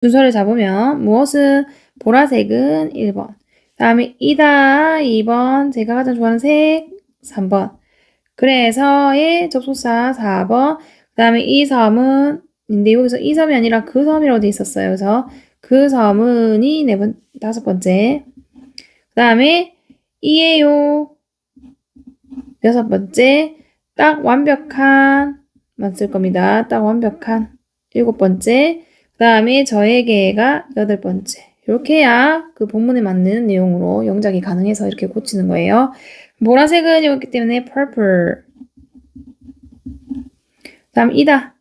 순서를 잡으면 무엇은 보라색은 1번. 다음에 이다 2번. 제가 가장 좋아하는 색 3번. 그래서의 접속사 4번. 그다음에 이 섬은 근데 여기서 이 섬이 아니라 그 섬이라고 돼 있었어요. 그래서 그 섬은이 네 번, 다섯 번째. 그다음에 이에요. 여섯 번째. 딱 완벽한 만쓸 겁니다. 딱 완벽한 일곱 번째. 그 다음에 저에게가 여덟 번째. 이렇게 해야 그 본문에 맞는 내용으로 영작이 가능해서 이렇게 고치는 거예요. 보라색은 여기 때문에 purple. 다음 이다.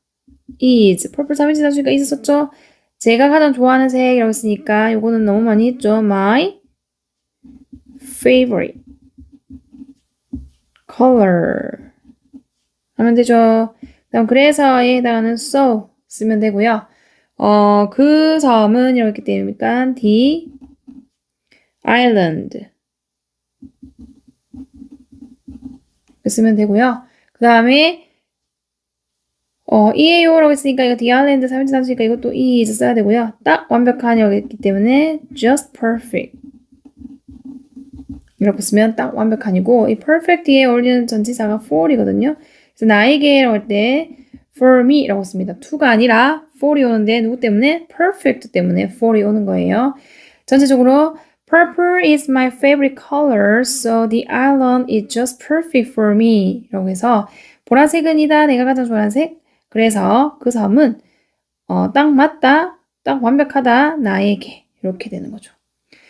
is. purple 3인칭 단수니까 is 썼죠? 제가 가장 좋아하는 색이라고 했으니까 요거는 너무 많이 했죠. my favorite color. 하면 되죠. 다음 그래서에 해당하는 so 쓰면 되고요. 어, 그 섬은 이렇게 되니까 the island 쓰면 되고요. 그 다음에 어, EAO라고 했으니까 이거 the island 3인칭 단수니까 이것도 is 써야 되고요. 딱 완벽한 여기있기 때문에 just perfect 이렇게 쓰면 딱 완벽한이고 이 perfect 뒤에 어울리는 전치사가 for이거든요. 그래서 나에게라고 할 때 for me라고 씁니다. to가 아니라 for이 오는데 누구 때문에? perfect 때문에 for이 오는 거예요. 전체적으로 purple is my favorite color, so the island is just perfect for me. 라고 해서 보라색은 이다. 내가 가장 좋아하는 색. 그래서 그 섬은 어, 딱 맞다. 딱 완벽하다. 나에게. 이렇게 되는 거죠.